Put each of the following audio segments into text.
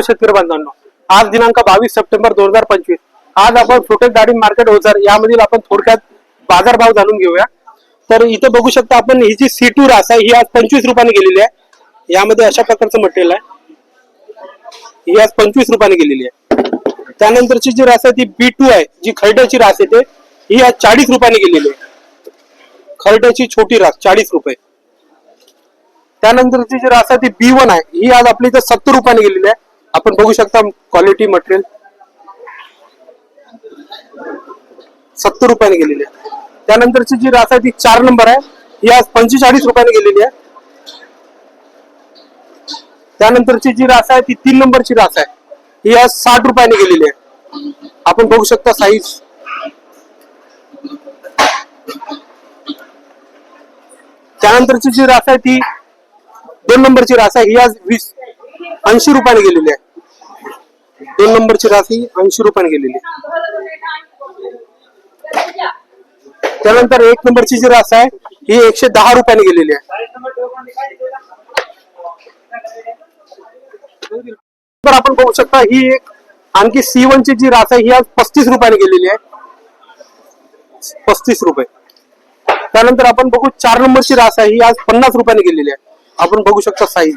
नमस्कार शेतकरी बांधवांनो. आज दिनांक बावीस सप्टेंबर दोन हजार पंचवीस. आज आपण प्रोटेक्ट गाडी मार्केट ओझर यामधील आपण थोडक्यात बाजारभाव जाणून घेऊया. तर इथे बघू शकता आपण ही जी सी टू रास आहे ही आज पंचवीस रुपयाने गेलेली आहे. यामध्ये अशा प्रकारचं मटेरियल आहे. ही आज पंचवीस रुपयाने गेलेली आहे. त्यानंतरची जी रास आहे ती बी टू आहे जी खरड्याची रास येते ही आज चाळीस रुपयाने गेलेली आहे. खरड्याची छोटी रास चाळीस रुपये. त्यानंतरची जी रास आहे ती बी वन आहे ही आज आपली इथं सत्तर रुपयाने गेलेली आहे. आपण बघू शकता क्वालिटी मटेरियल सत्तर रुपयाने गेलेली आहे. त्यानंतरची जी रास आहे ती चार नंबर आहे ही आज पंचेचाळीस रुपयाने गेलेली आहे. त्यानंतरची जी रास आहे ती तीन नंबरची रास आहे. ही आज साठ रुपयाने गेलेली आहे. आपण बघू शकता साईज त्यानंतरची जी रास आहे ती दोन नंबरची रास आहे. ही आज वीस ऐंशी रुपयाने गेलेली आहे. दोन नंबरची राशी ऐंशी रुपयाने गेलेली आहे. त्यानंतर एक नंबरची जी रास आहे ही एकशे दहा रुपयाने गेलेली आहे. तर आपण बघू शकता ही एक आणखी सी वन ची जी रास आहे ही आज पस्तीस रुपयाने गेलेली आहे. पस्तीस रुपये. त्यानंतर आपण बघू चार नंबरची रास आहे ही आज पन्नास रुपयाने गेलेली आहे. आपण बघू शकता साईज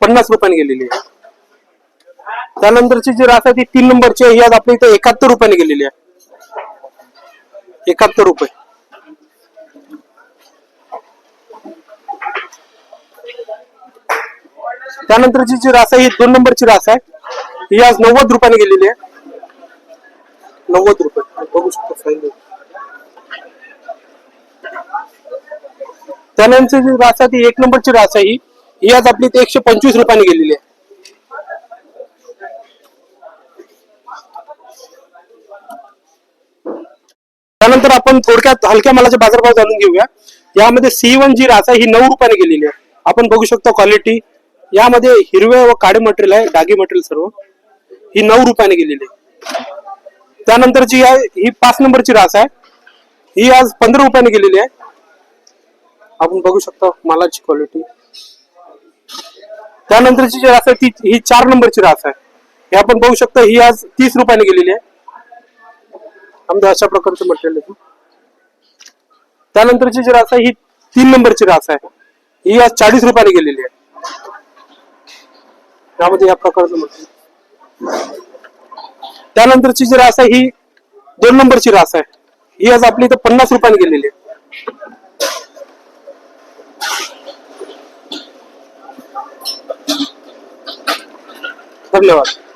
पन्नास रुपयाने गेलेली आहे. त्यानंतरची जी रास आहे ती तीन नंबरची आहे. ही आज आपल्या इथे एकाहत्तर रुपयाने गेलेली आहे. एकाहत्तर रुपये. त्यानंतरची जी रास आहे ही दोन नंबरची रास आहे. ही आज नव्वद रुपयाने गेलेली आहे. नव्वद रुपये. बघू शकतो त्यानंतर जी रास आहे ती एक नंबरची रास आहे ही. ही आज आपली एकशे पंचवीस रुपयाने गेलेली आहे. त्यानंतर आपण थोडक्यात हलक्या मालाचे बाजारभाव जाणून घेऊया. यामध्ये सी वन जी रासा ही नऊ रुपयाने गेलेली आहे. आपण बघू शकतो क्वालिटी यामध्ये हिरवे व काळे मटेरियल आहे डागी मटेरियल सर्व. ही नऊ रुपयाने गेलेली आहे. त्यानंतर जी आहे ही पाच नंबरची रास आहे. ही आज पंधरा रुपयाने गेलेली आहे. आपण बघू शकतो मालाची क्वालिटी त्यानंतरची जी रास आहे ती ही चार नंबरची रास आहे. हे आपण बघू शकता ही आज तीस रुपयाने गेलेली आहे. आमच्या अशा प्रकारचं मटेरियल आहे त्यानंतरची जी रास आहे ही तीन नंबरची रास आहे. ही आज चाळीस रुपयाने गेलेली आहे. त्यामध्ये या प्रकारचं मटेरियल त्यानंतरची जी रास आहे ही दोन नंबरची रास आहे. ही आज आपली इथं पन्नास रुपयाने गेलेली आहे. धन्यवाद.